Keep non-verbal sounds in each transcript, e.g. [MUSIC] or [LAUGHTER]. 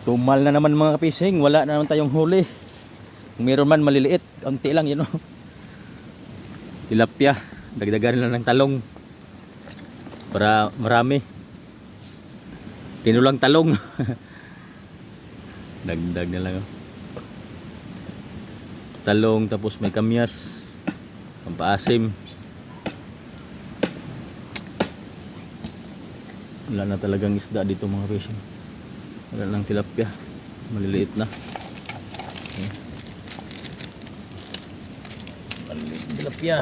Tumal na naman mga kapising, wala na naman tayong huli. Kung meron man maliliit, konti lang yun oh. Tilapia, dagdagan lang ng talong. Para marami. Tinulang talong. [LAUGHS] Dagdag na lang oh. Talong tapos may kamyas. Pampaasim. Wala na talagang isda dito mga fishing. Wala lang tilapia. Maliliit na. Maliliit na tilapia.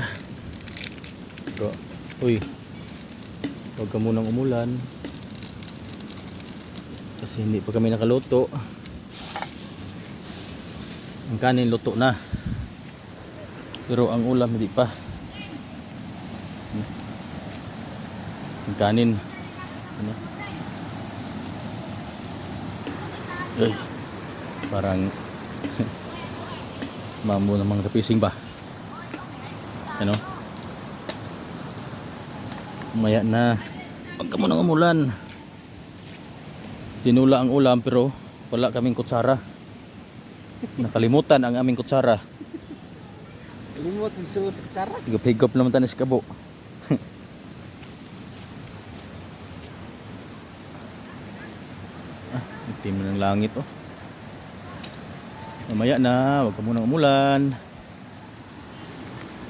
Pero, uy. Huwag ka munang umulan. Kasi hindi pa kami nakaluto. Ang kanin luto na. Pero ang ulam hindi pa. Ang kanin ano? Ay, parang mamo ng mga kapising ba? Ano? Maya na. Huwag ka munang umulan. Tinula ang ulam pero wala kaming kutsara. Nakalimutan ang aming kutsara. Limot yung suot sa kutsara. Higop-higop naman tayo sa kabo. Itim ng langit oh. Mamaya na, wag ka munang umulan.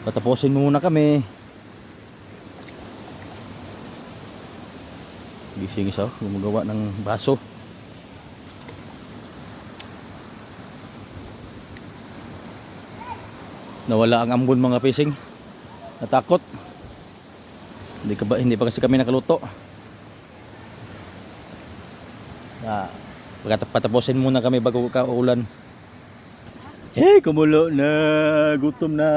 Patapusin mo muna kami. Gising isa, gumagawa ng baso. Nawala ang ambon mga fishing. Natakot. Hindi ka ba hindi pa kasi kami nakaluto. Ah, patapusin muna kami bago ka ulan. Eh, kumulo na, gutom na.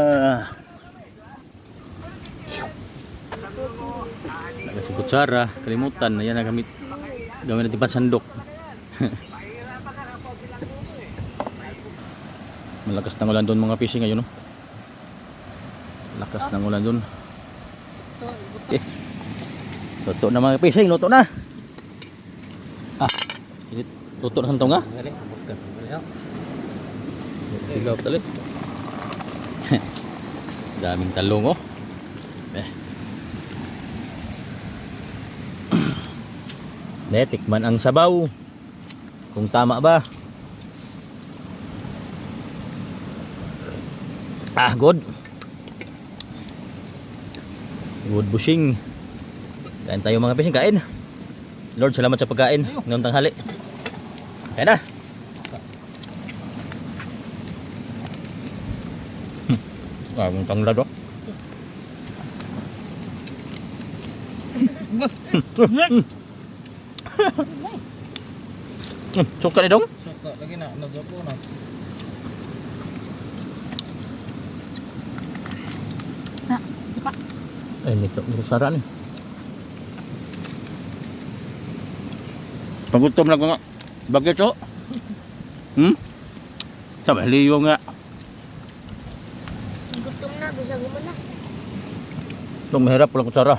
Wala Kasi kutsara, kalimutan, yan ang gamit. Gawin natin pansandok. [LAUGHS] Malakas ng ulan doon mga fishing ngayon, no? Lakas ng ulan doon. Eh. Luto na mga fishing, luto na. Ah, init. Luto na santong nga. Sigaw tali. Daming talong oh. Eh. [COUGHS] Ne, tikman ang sabaw. Kung tama ba? Ah, good. Good bushing. Kain tayo mga pising, kain. Lord, salamat sa pagkain ngayong tanghali. Kain na. Ah, mong tanglad oh. Hmm, Suka ni dong? Suka lagi na, nagapo na. Ay, nito, nito sara ni. Pagutom na ko nga. Bagay cho. Hmm? Sabi, liyo nga. Gutom na, bisa mo na. Itong mahirap walang kutsara.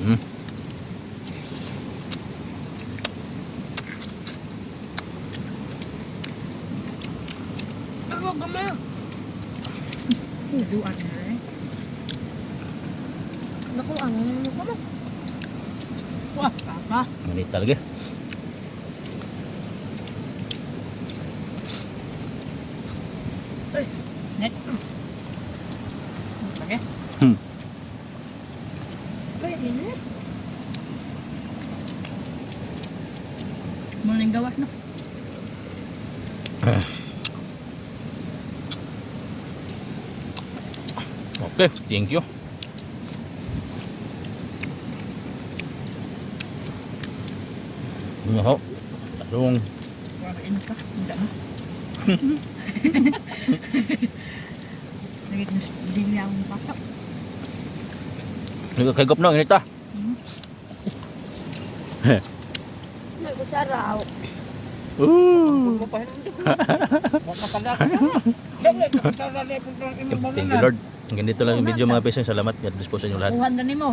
Hmm? Na eh. Naku, ko mo. Wah, papa. Manit talaga. Pwede na. Muling gawas no. Okay, thank you. Ano ho? Talong. Wakain ka. Hindi na. Lagit na dili akong pasok. Nagkakagop na, ganita. May kutsara. Ooh. Na Thank you Lord. Hanggang dito lang yung video mga peseng. Salamat. God bless po sa inyo lahat. Kuhan ganin mo.